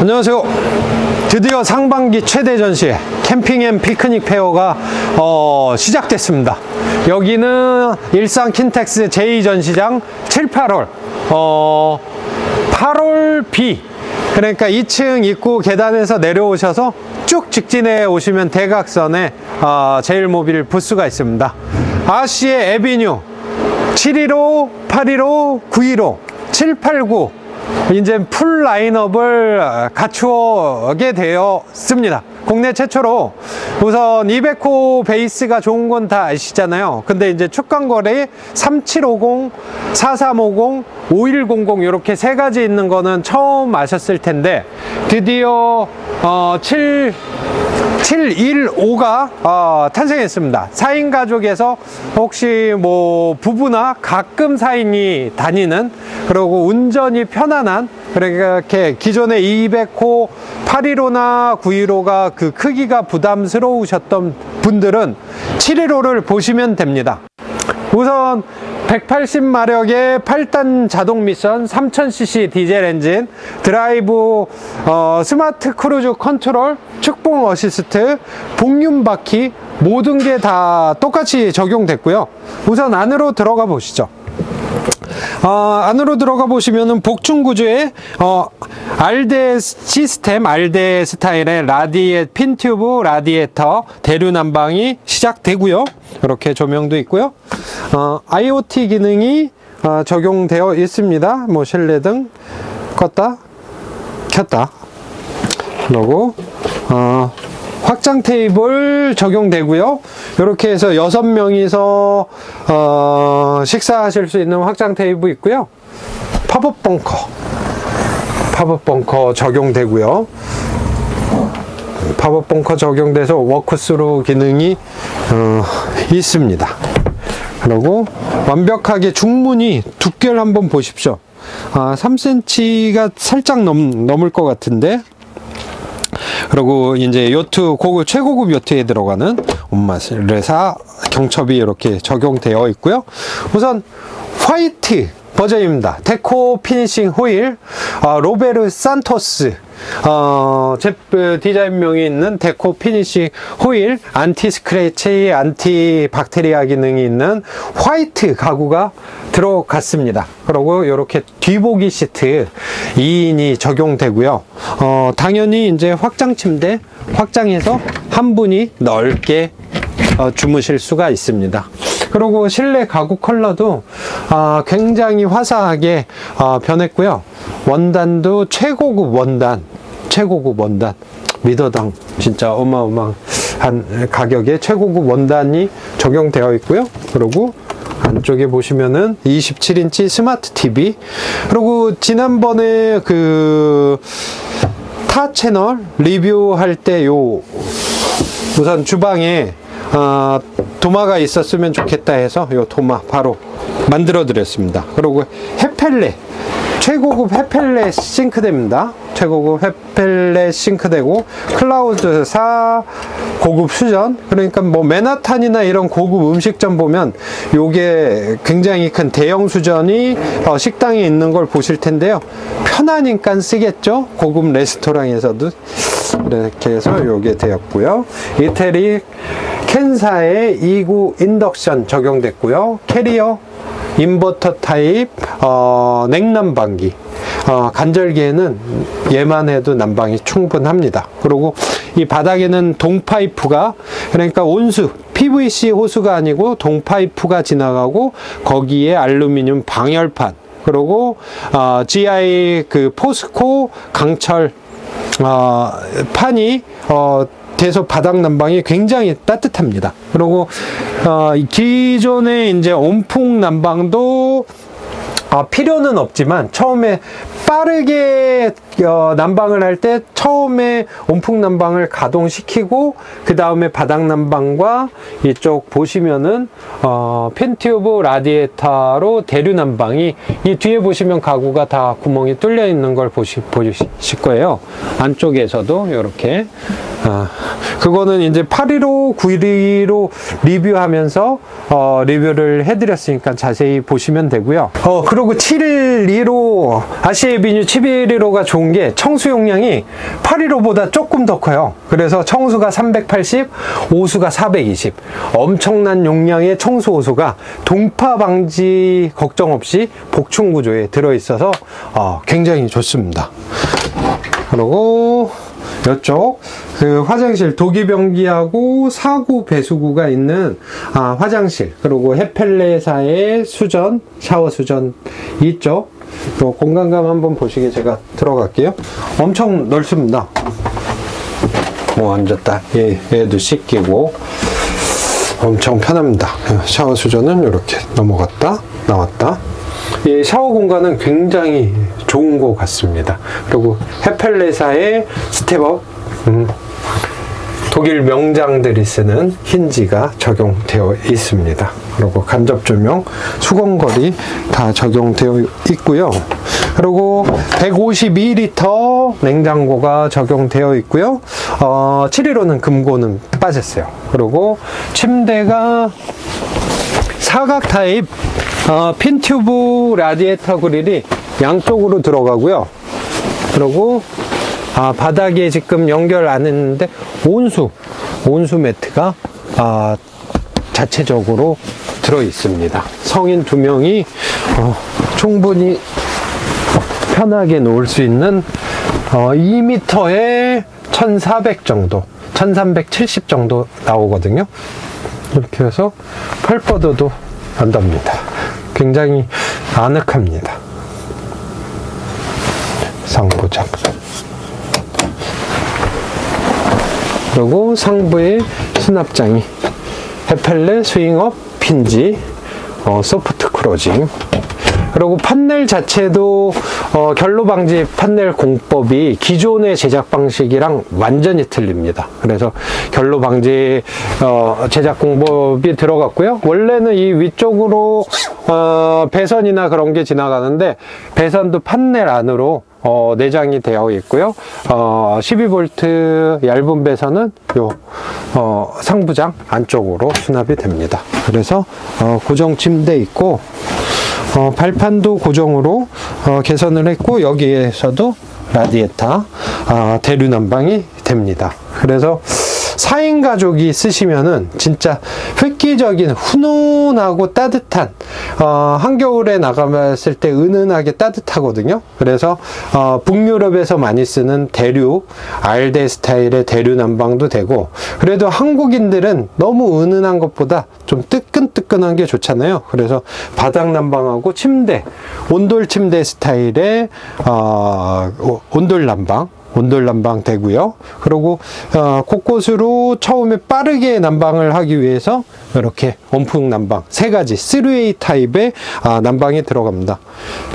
안녕하세요. 드디어 상반기 최대 전시 캠핑 앤 피크닉 페어가 어, 시작됐습니다. 여기는 일산 킨텍스 제2전시장 7, 8월 어, 8월 B 그러니까 2층 입구 계단에서 내려오셔서 쭉 직진해 오시면 대각선에 어, 제일모빌 부스가 있습니다. 아시의 에비뉴 715, 815, 915, 789 이제 풀 라인업을 갖추게 되었습니다. 국내 최초로 우선 200호 베이스가 좋은 건 다 아시잖아요. 근데 이제 축광거래 3750, 4350, 5100 이렇게 세 가지 있는 거는 처음 아셨을 텐데 드디어 어, 7 715가 어, 탄생했습니다. 4인 가족에서 혹시 뭐 부부나 가끔 4인이 다니는 그리고 운전이 편안한 그렇게 기존의 200호 815나 915가 그 크기가 부담스러우셨던 분들은 715를 보시면 됩니다. 우선 180마력의 8단 자동 미션 3000cc 디젤 엔진 드라이브 어, 스마트 크루즈 컨트롤 축봉 어시스트 복륜 바퀴 모든 게 다 똑같이 적용됐고요. 우선 안으로 들어가 보시죠 어, 안으로 들어가 보시면은 복층 구조의 어, 알데 시스템, 알데 스타일의 라디에 핀 튜브 라디에이터 대류 난방이 시작되고요. 이렇게 조명도 있고요. 어, IoT 기능이 어, 적용되어 있습니다. 뭐 실내 등 껐다 켰다. 그리고 어, 확장 테이블 적용되고요. 이렇게 해서 여섯 명이서 어, 식사하실 수 있는 확장 테이블 있고요. 팝업 벙커, 팝업 벙커 적용되고요. 팝업 벙커 적용돼서 워크스루 기능이 어, 있습니다. 그리고 완벽하게 중문이 두께를 한번 보십시오. 아, 3cm가 살짝 넘, 넘을 것 같은데 그리고 이제 요트 고급 최고급 요트에 들어가는 온마레사 경첩이 이렇게 적용되어 있고요. 우선 화이트 버전입니다. 데코 피니싱 호일 어, 로베르 산토스 어, 제 디자인명이 있는 데코 피니싱 호일 안티 스크래치 안티 박테리아 기능이 있는 화이트 가구가 들어갔습니다. 그리고 이렇게 뒤보기 시트 2인이 적용되고요. 어, 당연히 이제 확장 침대 확장해서 한 분이 넓게 어, 주무실 수가 있습니다. 그리고 실내 가구 컬러도 아, 굉장히 화사하게 아, 변했고요. 원단도 최고급 원단, 최고급 원단. 미더당 진짜 어마어마한 가격에 최고급 원단이 적용되어 있고요. 그리고 안쪽에 보시면은 27인치 스마트 TV 그리고 지난번에 그 타 채널 리뷰할 때 요 우선 주방에 어, 도마가 있었으면 좋겠다 해서 요 도마 바로 만들어 드렸습니다. 그리고 헤펠레 최고급 헤펠레 싱크대입니다. 최고급 헤펠레 싱크대고 클라우드 4 고급 수전 그러니까 뭐 맨하탄이나 이런 고급 음식점 보면 요게 굉장히 큰 대형 수전이 어, 식당에 있는 걸 보실 텐데요. 편하니까 쓰겠죠. 고급 레스토랑에서도 이렇게 해서 요게 되었고요. 이태리 켄사의 2구 인덕션 적용됐고요. 캐리어 인버터 타입 어, 냉난방기 어, 간절기에는 얘만 해도 난방이 충분합니다. 그리고 이 바닥에는 동파이프가 그러니까 온수 PVC 호수가 아니고 동파이프가 지나가고 거기에 알루미늄 방열판 그리고 어, GI 그 포스코 강철 어, 판이 어, 돼서 바닥 난방이 굉장히 따뜻합니다. 그리고 어, 이 기존의 이제 온풍 난방도 아, 필요는 없지만 처음에 빠르게 어, 난방을 할 때 처음에 온풍 난방을 가동시키고 그 다음에 바닥 난방과 이쪽 보시면은 어, 펜티오브 라디에이터로 대류 난방이 이 뒤에 보시면 가구가 다 구멍이 뚫려 있는 걸 보시, 보실 거예요. 안쪽에서도 이렇게 아, 그거는 이제 815, 912로 리뷰하면서 어, 리뷰를 해드렸으니까 자세히 보시면 되고요. 어, 그 리고 715 아시에비뉴 715가 좋은 좋은 게 청수 용량이 815보다 조금 더 커요. 그래서 청수가 380, 오수가 420. 엄청난 용량의 청수 오수가 동파 방지 걱정 없이 복층 구조에 들어 있어서 어, 굉장히 좋습니다. 그리고 이쪽 그 화장실 도기변기하고 사구 배수구가 있는 아, 화장실 그리고 헤펠레사의 수전 샤워 수전 있죠. 또 공간감 한번 보시게 제가 들어갈게요. 엄청 넓습니다. 뭐 앉았다. 얘 얘도 씻기고 엄청 편합니다. 샤워 수전은 이렇게 넘어갔다 나왔다. 이 샤워 공간은 굉장히 좋은 것 같습니다. 그리고 헤펠레사의 스텝업, 음, 독일 명장들이 쓰는 힌지가 적용되어 있습니다. 그리고 간접 조명, 수건거리 다 적용되어 있고요. 그리고 152리터 냉장고가 적용되어 있고요. 어, 715는 금고는 빠졌어요. 그리고 침대가 사각 타입 어, 핀 튜브 라디에이터 그릴이 양쪽으로 들어가고요. 그리고 아, 바닥에 지금 연결 안 했는데 온수 온수 매트가 아, 자체적으로 들어 있습니다. 성인 두 명이 어, 충분히 편하게 놓을 수 있는 어, 2m에 1400 정도, 1370 정도 나오거든요. 이렇게 해서 팔 뻗어도 안 답니다. 굉장히 아늑합니다. 상부장. 그리고 상부에 수납장이 헤펠레 스윙업 핀지 어, 소프트 크로징 그리고 판넬 자체도 어, 결로 방지 판넬 공법이 기존의 제작 방식이랑 완전히 틀립니다. 그래서 결로 방지 어, 제작 공법이 들어갔고요. 원래는 이 위쪽으로 어, 배선이나 그런 게 지나가는데 배선도 판넬 안으로 어, 내장이 되어 있고요. 어, 12V 얇은 배선은 요 어, 상부장 안쪽으로 수납이 됩니다. 그래서 어, 고정 침대 있고 어, 발판도 고정으로 어, 개선을 했고 여기에서도 라디에타 아, 대류 난방이 됩니다. 그래서 4인 가족이 쓰시면은 진짜 획기적인 훈훈하고 따뜻한 어, 한겨울에 나가봤을 때 은은하게 따뜻하거든요. 그래서 어, 북유럽에서 많이 쓰는 대류 알데 스타일의 대류 난방도 되고 그래도 한국인들은 너무 은은한 것보다 좀 뜨끈뜨끈한 게 좋잖아요. 그래서 바닥 난방하고 침대 온돌 침대 스타일의 어, 온돌 난방 온돌 난방 되고요. 그리고 어, 곳곳으로 처음에 빠르게 난방을 하기 위해서 이렇게 온풍 난방 세 가지 3웨이 타입의 아, 난방이 들어갑니다.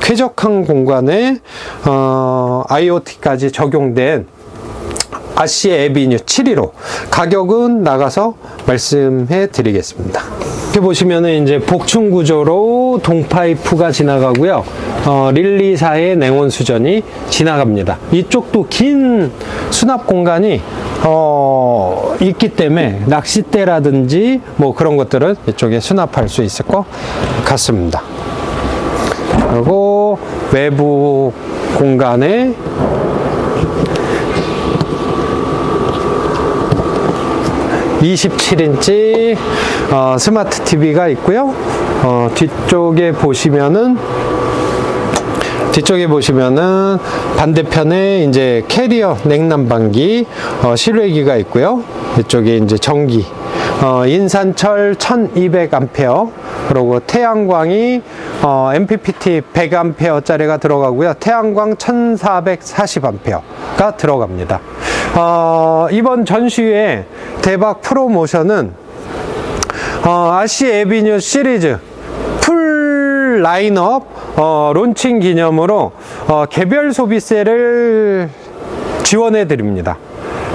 쾌적한 공간에 어, IoT까지 적용된 아시의 에비뉴 715 가격은 나가서 말씀해 드리겠습니다. 이렇게 보시면은 이제 복층 구조로 동파이프가 지나가고요. 어, 릴리사의 냉온 수전이 지나갑니다. 이쪽도 긴 수납 공간이 어, 있기 때문에 낚싯대라든지 뭐 그런 것들은 이쪽에 수납할 수 있을 것 같습니다. 그리고 외부 공간에 27인치 어, 스마트 TV가 있고요. 어, 뒤쪽에 보시면은 뒤쪽에 보시면은 반대편에 이제 캐리어 냉난방기 어, 실외기가 있고요. 이쪽에 이제 전기 어, 인산철 1200A 그리고 태양광이 어, MPPT 100A짜리가 들어가고요. 태양광 1440A가 들어갑니다. 어, 이번 전시회 대박 프로모션은 어, 아시 에비뉴 시리즈 풀 라인업 어, 론칭 기념으로 어, 개별 소비세를 지원해 드립니다.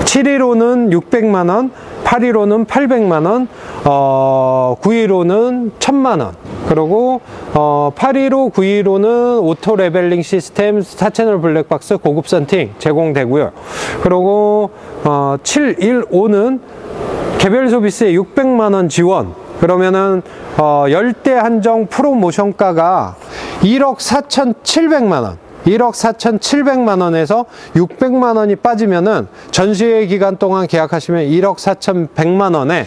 715는 600만원, 815는 800만원, 어, 915는 1000만원, 그리고 어, 815, 915는 오토 레벨링 시스템 4채널 블랙박스 고급 선팅 제공되고요. 그리고 어, 715는 개별 소비세 600만 원 지원. 그러면은 어, 열대 한정 프로모션가가 1억 4,700만 원. 1억 4,700만 원에서 600만 원이 빠지면은 전시회 기간 동안 계약하시면 1억 4,100만 원에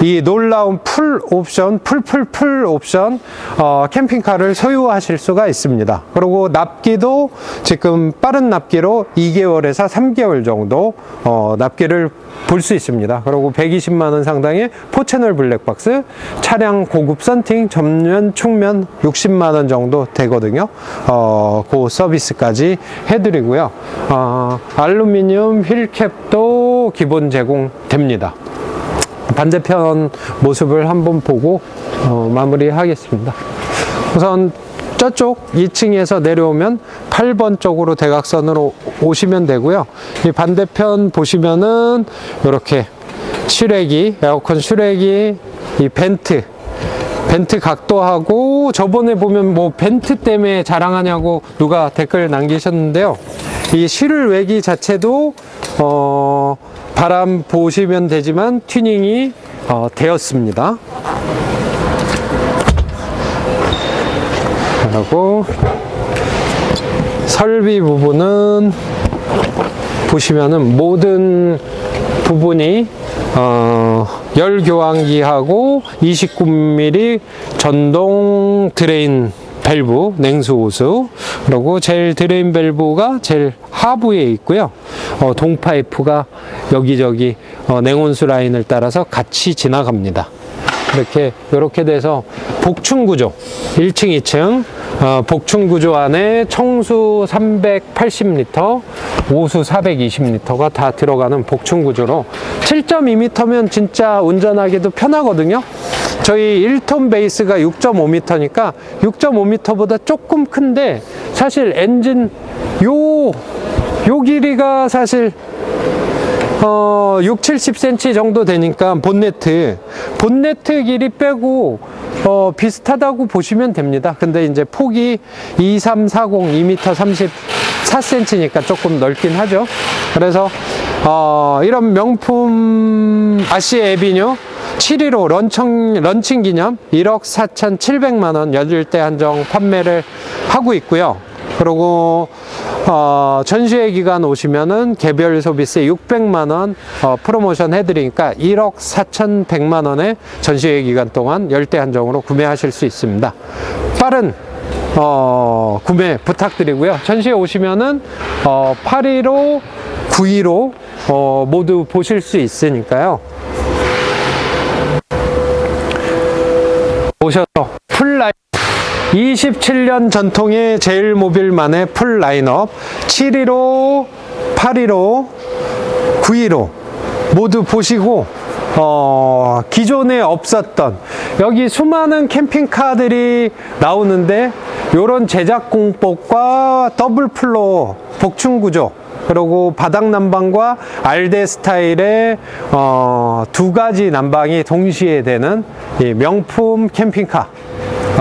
이 놀라운 풀 옵션, 풀풀풀 옵션 어, 캠핑카를 소유하실 수가 있습니다. 그리고 납기도 지금 빠른 납기로 2개월에서 3개월 정도 어, 납기를 볼 수 있습니다. 그리고 120만 원 상당의 포채널 블랙박스, 차량 고급 썬팅, 전면 충면 60만 원 정도 되거든요. 어, 그 서비스까지 해드리고요. 어, 알루미늄 휠캡도 기본 제공됩니다. 반대편 모습을 한번 보고 어, 마무리하겠습니다. 우선 저쪽 2층에서 내려오면 8번 쪽으로 대각선으로 오시면 되고요. 이 반대편 보시면은 이렇게 실외기, 에어컨 실외기, 이 벤트, 벤트 각도하고 저번에 보면 뭐 벤트 때문에 자랑하냐고 누가 댓글 남기셨는데요. 이 실외기 자체도 어, 바람 보시면 되지만 튜닝이 어, 되었습니다. 그리고 설비 부분은 보시면은 모든 부분이 어, 열 교환기하고 29mm 전동 드레인 밸브, 냉수 호수, 그리고 제일 드레인 밸브가 제일 하부에 있고요. 어, 동파이프가 여기저기 어, 냉온수 라인을 따라서 같이 지나갑니다. 이렇게 이렇게 돼서 복층 구조 1층 2층 어, 복층 구조 안에 청수 380리터 오수 420리터가 다 들어가는 복층 구조로 7.2m면 진짜 운전하기도 편하거든요. 저희 1톤 베이스가 6.5m니까 6.5m보다 조금 큰데 사실 엔진 요, 요 길이가 사실 어, 6, 70cm 정도 되니까 본네트, 본네트 길이 빼고 어, 비슷하다고 보시면 됩니다. 근데 이제 폭이 2340, 2m 34cm니까 조금 넓긴 하죠. 그래서 어, 이런 명품 아시 에비뉴 715 런칭, 런칭 기념 1억 4,700만 원 여덟대 한정 판매를 하고 있고요. 그리고 어, 전시회 기간 오시면은 개별 소비세 600만 원 어, 프로모션 해드리니까 1억 4,100만 원에 전시회 기간 동안 열대 한정으로 구매하실 수 있습니다. 빠른 어, 구매 부탁드리고요. 전시회 오시면은 어, 815, 915 어, 모두 보실 수 있으니까요. 오셔서 풀라인 27년 전통의 제일모빌만의 풀 라인업 715, 815, 915 모두 보시고 어, 기존에 없었던 여기 수많은 캠핑카들이 나오는데 이런 제작 공법과 더블 플로어 복층 구조 그리고 바닥 난방과 알데 스타일의 어, 두 가지 난방이 동시에 되는 이 명품 캠핑카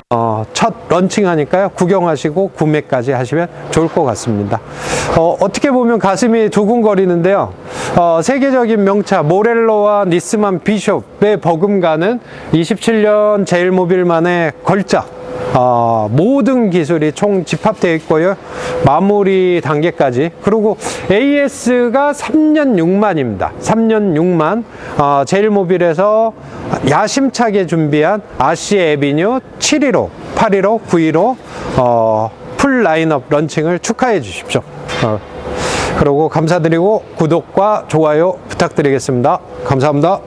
어, 첫 런칭하니까요. 구경하시고 구매까지 하시면 좋을 것 같습니다. 어, 어떻게 보면 가슴이 두근거리는데요. 어, 세계적인 명차 모렐로와 니스만 비숍의 버금가는 27년 제일모빌만의 걸작 어, 모든 기술이 총 집합되어 있고요. 마무리 단계까지. 그리고 AS가 3년 6만입니다. 3년 6만. 어, 제일모빌에서 야심차게 준비한 아시 에비뉴 715, 815, 915, 어, 풀 라인업 런칭을 축하해 주십시오. 어, 그리고 감사드리고 구독과 좋아요 부탁드리겠습니다. 감사합니다.